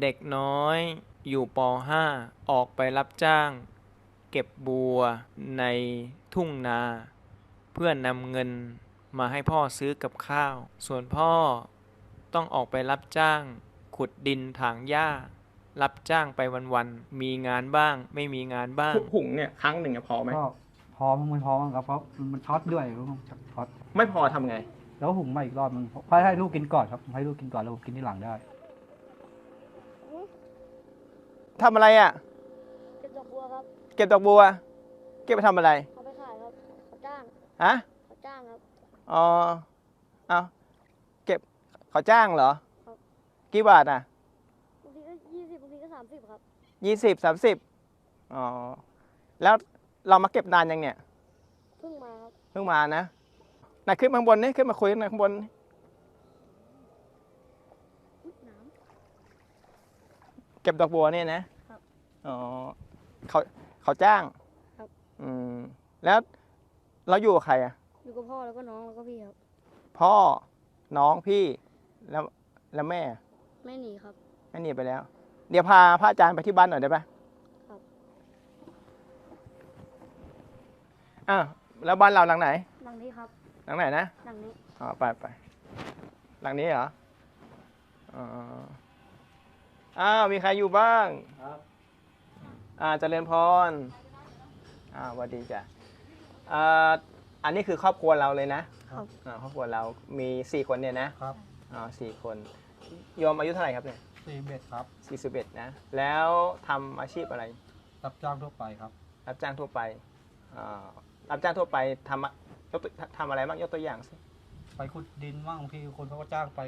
เด็กน้อย อยู่ป .5 ออกไปรับจ้าง เก็บบัวในทุ่งนา เพื่อนำเงินมาให้พ่อซื้อกับข้าว ส่วนพ่อต้องออกไปรับจ้าง ขุดดินถางหญ้า รับจ้างไปวันๆ มีงานบ้าง ไม่มีงานบ้าง หุงเนี่ยครั้งหนึ่งอะพอไหม ก็พอมันไม่พอมันครับเพราะมันช็อตด้วยมันช็อตไม่พอทำไง แล้วหุงมาอีกรอบมันเพราะให้ลูกกินก่อนครับให้ลูกกินก่อนแล้วผมกินที่หลังได้ ทำอะไรอะ เก็บดอกบัวครับเก็บดอกบัว เก็บไปทำอะไร เอาไปขายครับเขาจ้างฮะ เขาจ้างครับ อ๋อ เอาเก็บเขาจ้างเหรอ ครับ กี่บาทอะ บางทีก็ยี่สิบบางทีก็สามสิบครับ ยี่สิบสามสิบอ๋อ แล้วเรามาเก็บนานยังเนี่ย เพิ่งมาครับ เพิ่งมานะไหนขึ้นมาข้างบนนี่ขึ้นมาคุยกันหน่อยข้างบนอุ๊ยน้ เก็บดอกบัวเนี่ยนะครับอ๋อเขาเขาจ้างครับ อืมแล้วเราอยู่กับใครอะำอยู่กับพ่อแล้วก็น้องแล้วก็พี่ครับ พ่อน้องพี่แล้วแล้วแม่ไม่หนีครับ แม่หนีไปแล้ว เดี๋ยวพาพระอาจารย์ไปที่บ้านหน่อยได้ปะครับ อ้าวแล้วบ้านเราหลังไหนหลังนี้ครับหลังไหนนะหลังนี้ อ๋อไปไปหลังนี้เหรออ๋อ อ้าว มีใครอยู่บ้าง ครับ อ่าเจริญพร อ่าสวัสดีจ้ะอ่าอันนี้คือครอบครัวเราเลยนะ ครับ อ่า ครอบครัวเรา มีสี่คนเนี่ยนะ ครับอ๋อสี่คน โยมอายุเท่าไหร่ครับเนี่ยสี่เบ็ดครับ สี่สิบเอ็ดนะ แล้วทำอาชีพอะไร รับจ้างทั่วไปครับ รับจ้างทั่วไปอ่ารับจ้างทั่วไปทำอะยกตัวทำอะไรบ้าง ยกตัวอย่างสิ ไปขุดดินบ้างบางทีคนเขาก็จ้างไป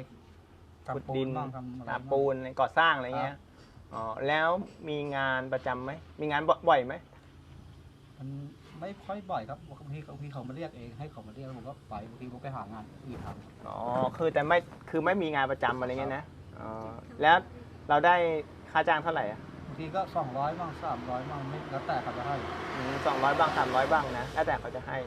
ขุดทำปูดินนบ้างทำอะไรหาบ้าง ปูนก่อสร้างอะไรเงี้ยอ๋อแล้วมีงานประจำไหมมีงานบ่บ่อยไหมมันไม่ค่อยบ่อยครับบางทีบางทีเขามาเรียกเองให้เขามาเรียกแล้วผมก็ไปบางทีผมไปหางานอื่นทำอ๋อคือแต่ไม่คือไม่มีงานประจำอะไรเงี้ยนะอ๋อแล้วเราได้ค่าจ้างเท่าไหร่อะบางทีก็สองร้อยบ้างสามร้อยบ้างไม่แล้วแต่เขาจะให้สองร้อยบ้างสามร้อยบ้างนะแล้วแต่เขาจะให้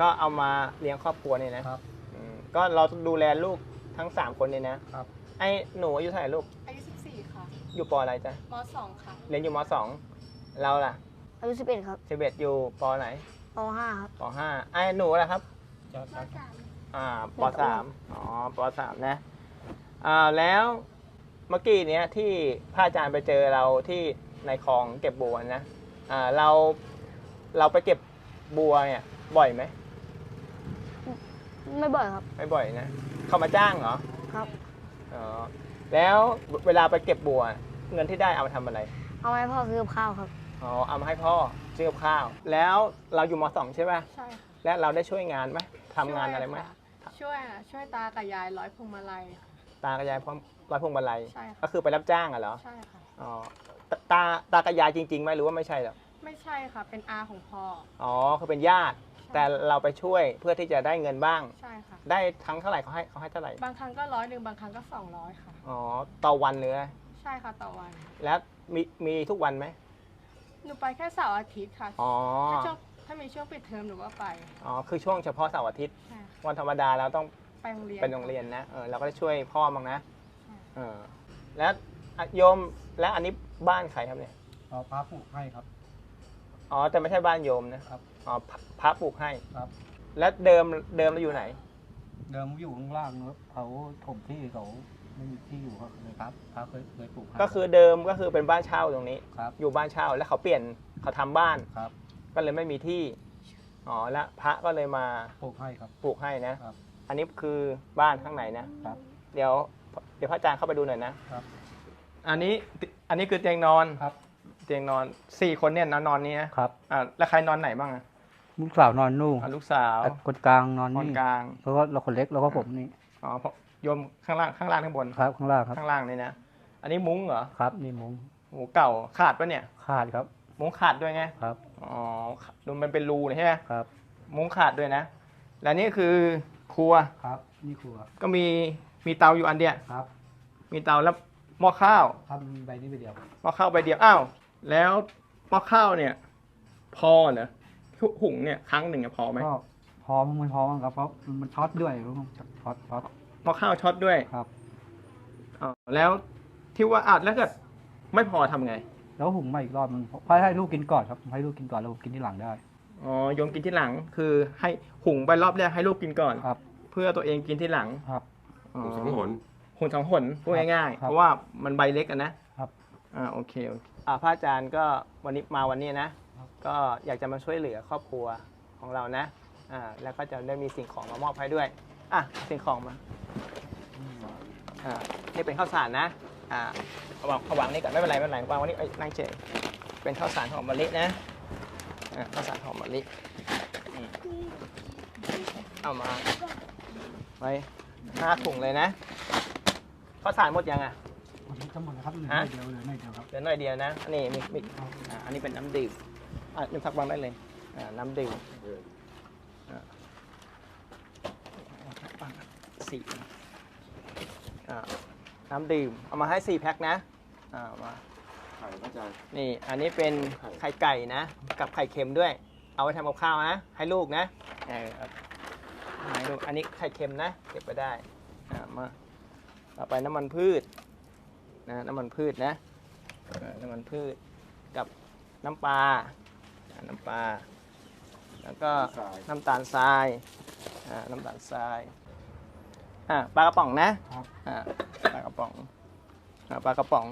ก็เอามาเลี้ยงครอบครัวเนี่ยนะครับ อืมก็เราดูแลลูก ทั้งสามคนเนี่ยนะครับ ไอ้หนูอายุเท่าไหร่ลูก อายุ 14 ค่ะอยู่ปออะไรจ๊ะ ม 2 ค่ะ เรียนอยู่มสองเราล่ะอายุสิบเอ็ดครับสิบเอ็ดอยู่ปอไหนปห้าครับปห้าไอ้หนูล่ะครับจะจะอ่าปสามอ๋อปสามนะอ่าแล้วเมื่อกี้เนี้ยที่พระอาจารย์ไปเจอเราที่ในคลองเก็บบัวนะอ่าเราเราไปเก็บบัวเนี่ยบ่อยไหมไม่บ่อยครับ ไม่บ่อยนะ เขามาจ้างเหรอครับ อ๋อแล้วเวลาไปเก็บบัว เงินที่ได้เอามาทำอะไร เอาไว้พ่อซื้อกับข้าวครับ อ๋อ เอามาให้พ่อซื้อกับข้าว แล้วเราอยู่มสองใช่ป่ะใช่ค่ะและเราได้ช่วยงานไหมทำงานอะไรไหมช่วยค่ะช่วยอะช่วยตากับยายร้อยพวงมาลัย ตากับยายพร้อมร้อยพวงมาลัยใช่ค่ะ ก็คือไปรับจ้างอะเหรอ ใช่ค่ะ อ๋อตตาตากับยายจริงๆไหมหรือว่าไม่ใช่หรอกไม่ใช่ค่ะ เป็นอาของพ่อ อ๋อคือเป็นญาติ แต่เราไปช่วยเพื่อที่จะได้เงินบ้าง ใช่ค่ะ ได้ทั้งเท่าไหร่เขาให้เขาให้เท่าไหร่บางครั้งก็ร้อยหนึ่งบางครั้งก็200ค่ะ อ๋อต่อวันเนื้อใช่ค่ะต่อวัน แล้วมีมีทุกวันไหมหนูไปแค่เสาร์อาทิตย์ค่ะอ๋อถ้าช่วงถ้ามีช่วงปิดเทอมหนูก็ไปอ๋อคือช่วงเฉพาะเสาร์อาทิตย์ ใช่ค่ะวันธรรมดาเราต้องไปโรงเรียนเป็นโรงเรียนนะเออเราก็ได้ช่วยพ่อบ้างนะใช่เออแล้วอะโยมและอันนี้บ้านใครครับเนี่ย เอาพระผูกให้ครับ อ๋อแต่ไม่ใช่บ้านโยมนะครับ อ๋อพระพระปลูกให้ ครับ แล้วเดิมเดิมเราอยู่ไหน เดิมอยู่ข้างล่างครับเขาถมที่เขาไม่มีที่อยู่ครับเลยครับพระเคยเคยปลูกให้ก็คือเดิมก็คือเป็นบ้านเช่าตรงนี้ ครับ อยู่บ้านเช่าแล้วเขาเปลี่ยนเขาทำบ้าน ครับก็เลยไม่มีที่ อ๋อแล้วพระก็เลยมาปลูกให้ครับ ปลูกให้นะ ครับ อันนี้คือบ้านข้างในนะ ครับ เดี๋ยวเดี๋ยวพระอาจารย์เข้าไปดูหน่อยนะครับ อันนี้อันนี้คือเตียงนอน ครับ เตียงนอนสี่คนเนี่ยนอนนอนนี้นะครับ อ่าแล้วใครนอนไหนบ้างอะ ลูกสาวนอนนู่นอะลูกสาวคนกลางนอนนอนนี่กลางแล้วก็เราคนเล็กแล้วก็ผมนี่อ๋อเพราะโยมข้างล่างข้างล่างข้างบน ครับข้างล่างครับข้างล่างนี่นะ อันนี้มุ้งเหรอครับ นี่มุ้งโอ้เก่าขาดปะเนี่ย ขาดครับมุ้งขาดด้วยไง ครับอ๋อดูมันเป็นรูเลยใช่ไหมครับมุ้งขาดด้วยนะ และนี่คือครัว ครับ นี่ครัวก็มีมีเตาอยู่อันเดียว ครับ มีเตาแล้วหม้อข้าวทำใบนี้ไปเดียวหม้อข้าวใบเดียว อ้าว แล้วหม้อข้าวเนี่ย พอเหรอหุ หุงเนี่ยครั้งหนึ่งอะพอไหมก็พอมันไม่พอมั้งครับเพราะมันช็อตด้วยมันช็อตช็อตหม้อข้าวช็อตด้วยครับอ๋อแล้วที่ว่าอาจแล้วเกิดไม่พอทำไง แล้วหุงมาอีกรอบนึงให้ให้ลูกกินก่อนครับให้ลูกกินก่อนแล้วผมกินที่หลังได้อ๋อโยมกินที่หลังคือให้หุงไปรอบแรกให้ลูกกินก่อนครับ เพื่อตัวเองกินที่หลังครับอ๋อสองหนหุงสองหนพูดง่ายๆครับเพราะว่ามันใบเล็กอะนะครับอ่าโอเคโอเคอ่าพระอาจารย์ก็วันนี้มาวันนี้นะครับ ก็อยากจะมาช่วยเหลือครอบครัวของเรานะอ่าแล้วก็จะได้มีสิ่งของมามอบให้ด้วยอะสิ่งของมาอ่านี่เป็นข้าวสารนะอ่าเอาวางเอาวางนี่ก่อนไม่เป็นไรไม่เป็นไรวางไวันนี้เอ้ยนั่งเฉยเป็นข้าวสารหอมมะลินะอ่าข้าวสารหอมมะลิอืมเอามาไว้ห้าถุงเลยนะข้าวสารหมดยังอะ วันนี้จะหมดแล้วครับเหลือฮะหน่อยเดียวเหลือหน่อยเดียวครับ เดี๋ยวหน่อยเดียวนะอันนี้มีมีอ่าอันนี้เป็นน้ำดื่ม อะนึกทักวางได้เลยอ่าน้ำดื่มอ่าสี่อ่าน้ำดื่ม เอามาให้สี่แพ็คนะอ่ามาไข่พระอาจารย์ นี่อันนี้เป็นไข่ไก่นะ กับไข่เค็มด้วย เอาไว้ทำกับข้าวนะ ให้ลูกนะเออเอาให้ลูกอันนี้ไข่เค็มนะเก็บไปได้อ่ามาต่อไปน้ำมันพืชนะน้ำมันพืชนะเออน้ำมันพืชกับน้ำปลาอ่า น้ำปลา แล้วก็น้ำตาลทรายอ่าน้ำตาลทรายอ่าปลากระป๋องนะครับอ่าปลากระป๋องอ่าปลากระป๋อง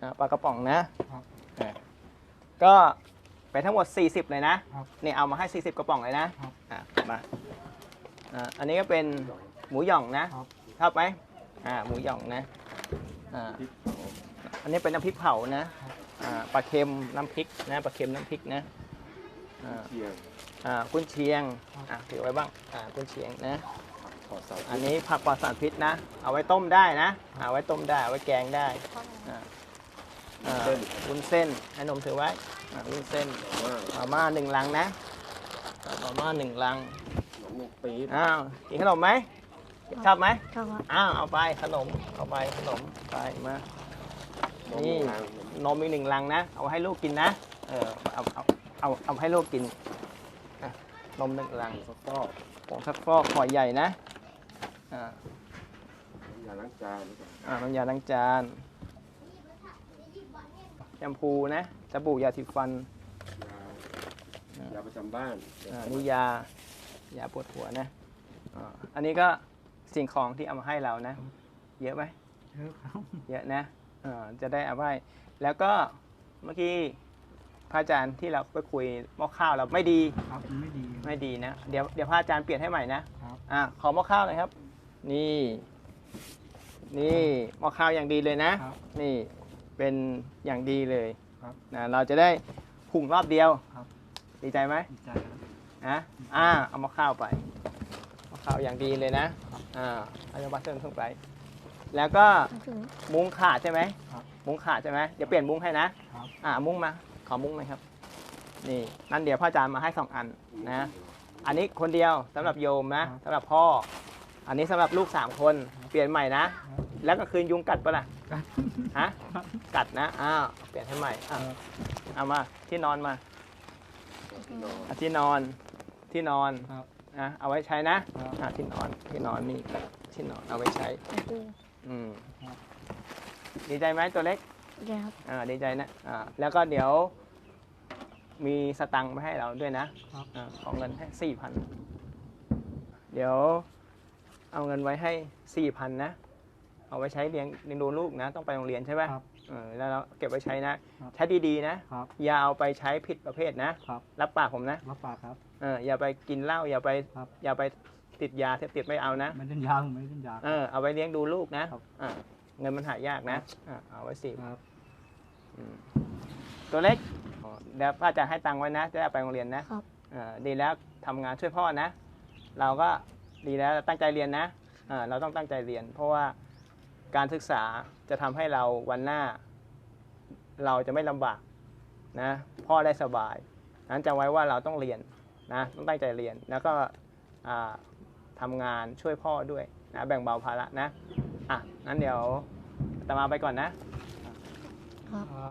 อ่าปลากระป๋องนะครับอ่าก็ไปทั้งหมด 40 เลยนะครับนี่เอามาให้ 40 กระป๋องเลยนะครับอ่ามาอ่าอันนี้ก็เป็นหมูหย่องนะครับชอบไหมอ่าหมูหย่องนะอ่าอันนี้เป็นน้ำพริกเผานะอ่า ปลาเค็มน้ำพริกนะปลาเค็มน้ำพริกนะอ่าเทียงอ่ากุนเชียงอ่าถือไว้บ้างอ่ากุนเชียงนะขอดเสาอันนี้ผักปลอดสารพิษนะ เอาไว้ต้มได้นะเอาไว้ต้มได้เอาไว้แกงได้อ่าอ่าวุ้นเส้นให้นมถือไว้อ่าวุ้นเส้นว่ามาม่าหนึ่งลังนะมาม่าหนึ่งลังหนมหมกปี๊บอ้าวกินขนมไหมชอบไหมชอบครับอ้าวเอาไปขนมเอาไปขนมไปมาห นมนี่หกลางนมอีกหนึ่งลังนะ เอาไว้ให้ลูกกินนะ เออเอาเอาเอาเอาให้ลูกกินอะนมหนึ่งลังซอกฟอกผงซักฟอกห่อใหญ่นะอ่ายาล้างจานแล้วก็อ่าน้ำยาล้างจานแชมพูนะสบู่ยาสีฟันยายาประจำบ้านอ่านี่ยายาปวดหัวนะอ่าอันนี้ก็สิ่งของที่เอามาให้เรานะ เยอะไหมเยอะครับเยอะนะอ่า จะได้เอาไว้แล้วก็เมื่อกี้พระอาจารย์ที่เราไปคุยหม้อข้าวเราไม่ดีครับมันไม่ดีไม่ดีนะ เดี๋ยวเดี๋ยวพระอาจารย์เปลี่ยนให้ใหม่นะครับอ่าขอหม้อข้าวหน่อยครับ นี่ นี่หม้อข้าวอย่างดีเลยนะครับนี่เป็นอย่างดีเลยครับนะเราจะได้หุงรอบเดียวครับดีใจไหมดีใจครับนะอ่าเอาหม้อข้าวไปหม้อข้าวอย่างดีเลยนะอ่าเอายาบัตเตอร์ขึ้นไป แล้วก็ถึงมุ้งขาดใช่ไหมครับมุ้งขาดใช่ไหมเดี๋ยวเปลี่ยนมุ้งให้นะครับ อ่ามุ้งมา ขอมุ้งหน่อยครับ นี่นั่นเดี๋ยวพระอาจารย์มาให้สองอันนะ อันนี้คนเดียวสำหรับโยมนะครับสำหรับพ่อ อันนี้สำหรับลูกสามคน เปลี่ยนใหม่นะ แล้วก็คืนยุงกัดปะล่ะกัด ฮะกัดนะอ้าวเปลี่ยนให้ใหม่อะเอามาที่นอนมาที่นอนอะที่นอนที่นอนครับนะเอาไว้ใช้นะครับ อะที่นอนที่นอนนี่ที่นอนเอาไว้ใช้ อืมครับดีใจไหมตัวเล็กโอเคครับอ่าดีใจนะอ่าแล้วก็เดี๋ยว มีสตังค์มาให้เราด้วยนะครับ อ่าของเงินให้สี่พันเดี๋ยว เอาเงินไว้ให้สี่พันนะ เอาไว้ใช้เลี้ยงเลี้ยงดูลูกนะ ต้องไปโรงเรียนใช่ไหมครับเออแล้วเราเก็บไว้ใช้นะครับ ใช้ดีๆนะ ครับ อย่าเอาไปใช้ผิดประเภทนะ ครับ รับปากผมนะ รับปากครับ เอออย่าไปกินเหล้าอย่าไป ครับอย่าไป ติดยาเสพติดไม่เอานะ ไม่เล่นยาผมไม่เล่นยา เออเอาไว้เลี้ยงดูลูกนะครับอ่าเงินมันหายากนะอ่าเอาไว้สิครับ อืมตัวเล็กอ๋อเดี๋ยวป้าจะให้ตังค์ไว้นะ จะได้เอาไปโรงเรียนนะครับ เออดีแล้วทำงานช่วยพ่อนะ เราก็ดีแล้วตั้งใจเรียนนะเออเราต้องตั้งใจเรียน เพราะว่าการศึกษาจะทำให้เราวันหน้า เราจะไม่ลำบากนะพ่อได้สบายนั้นจำไว้ว่าเราต้องเรียนนะต้องตั้งใจเรียนแล้วก็อ่า ทำงานช่วยพ่อด้วยนะแบ่งเบาภาระนะ อะ งั้นเดี๋ยวอาตมาไปก่อนนะครับ